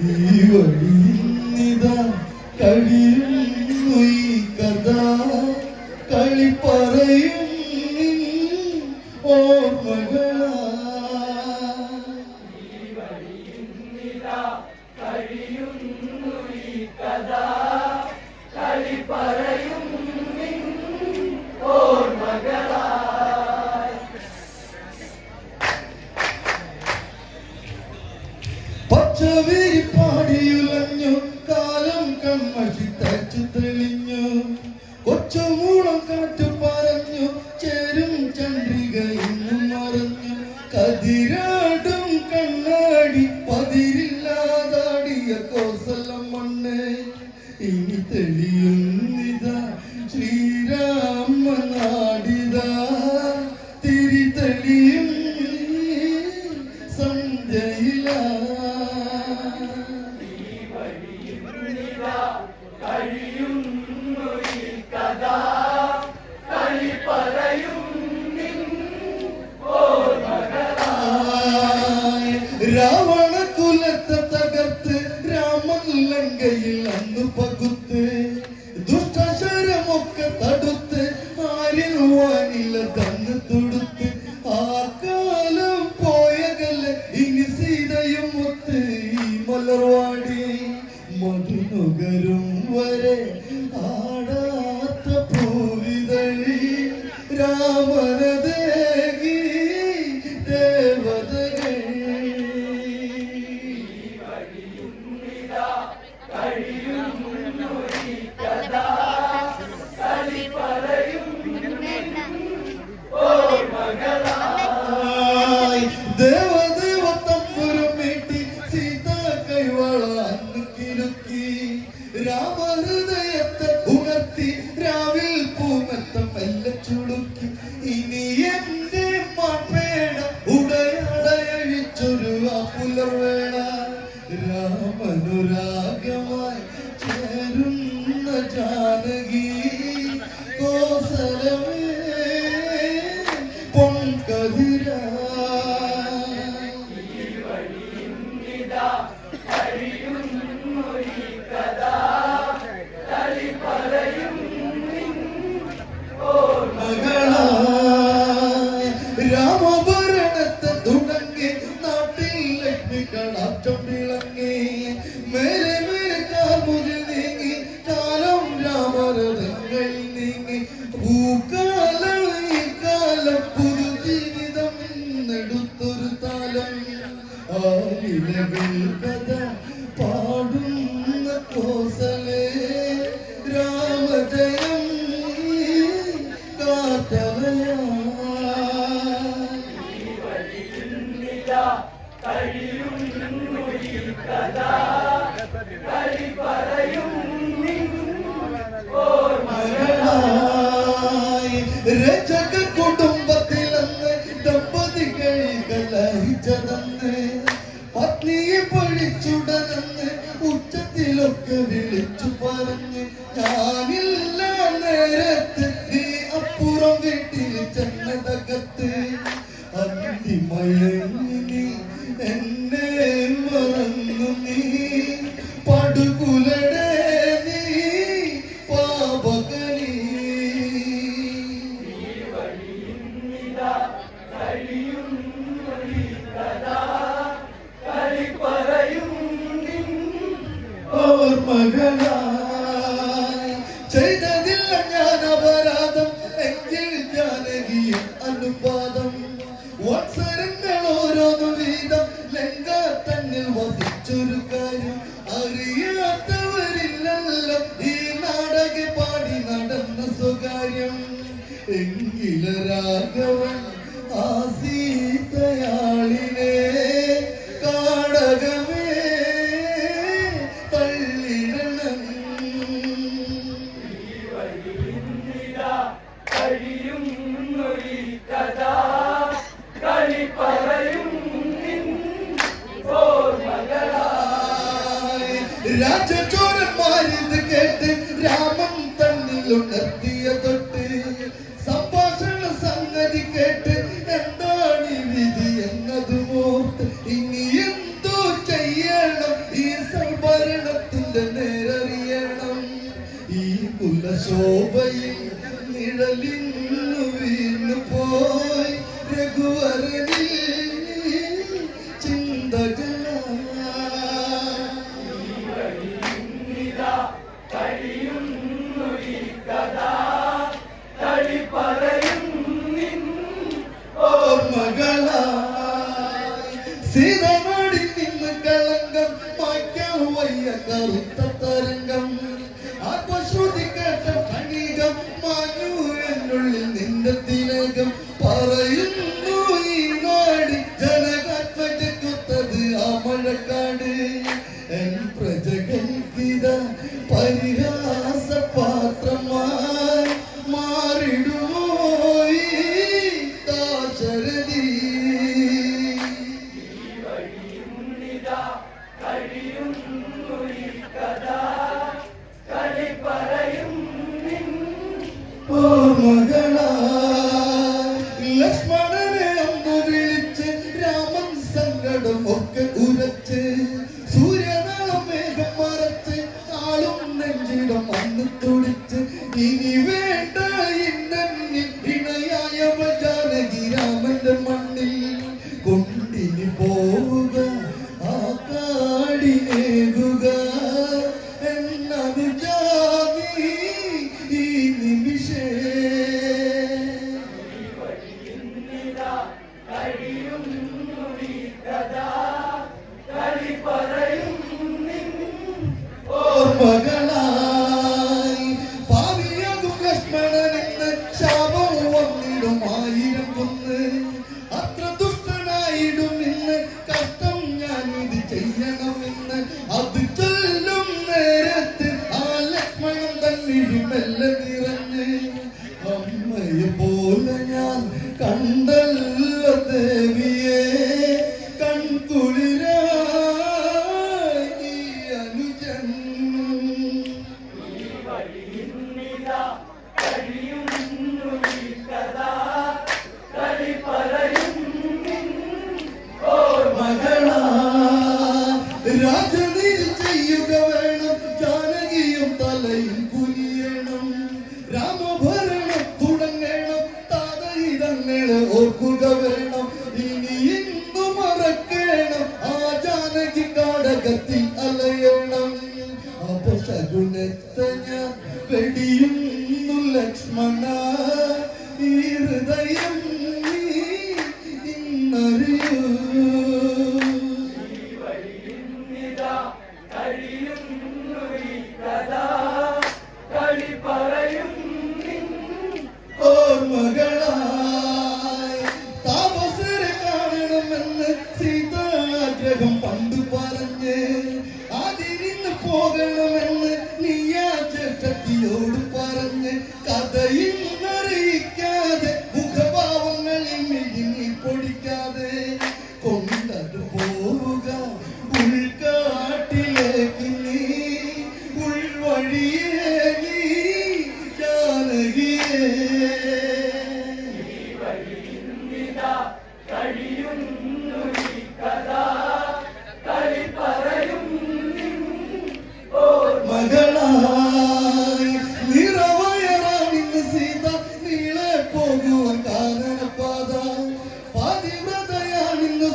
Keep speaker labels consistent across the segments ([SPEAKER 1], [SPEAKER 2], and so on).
[SPEAKER 1] Yeah. ചവരി പാടിയുലഞ്ഞു കാലം കമ്മഷി തച്ചു തെളിഞ്ഞു. കൊച്ചു രാമനുരാഗമായി ചേരുന്ന ജാനകി കോസലമേ രജക കുടുംബത്തിൽ അന്ന് ദമ്പതികൾ കലഹിച്ചതന്ന് പത്നിയെ പൊളിച്ചുടനെന്ന് ഉച്ചത്തിലൊക്കെ വിളിച്ചു കനതകത്ത് അന്തിമയങ്ങിനി എന്നെ മറന്നു നീ. പടുകുലടേ നീ ഓർമ്മകളാ തുടിച്ച് ഇനി വേണ്ട കണ്ടല്ല যাবে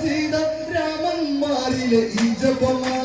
[SPEAKER 1] സീത രാമന്മാരിലെ ഈ ജപമാല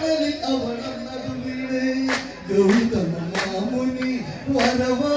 [SPEAKER 1] കരളിൽ അവൾ അന്നതു വീണേ ഗൗതമ മാമുനി വരവാ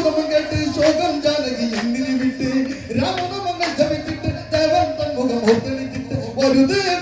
[SPEAKER 1] രാമനാമം കേട്ട് ശോകം ജാനകി എന്തിനെ വിട്ട്? രാമനാമങ്ങൾ ജപിച്ചിട്ട് ദേവൻ തന്മുഖം ഓർത്തണിച്ചിട്ട് ഒരു
[SPEAKER 2] ദേവ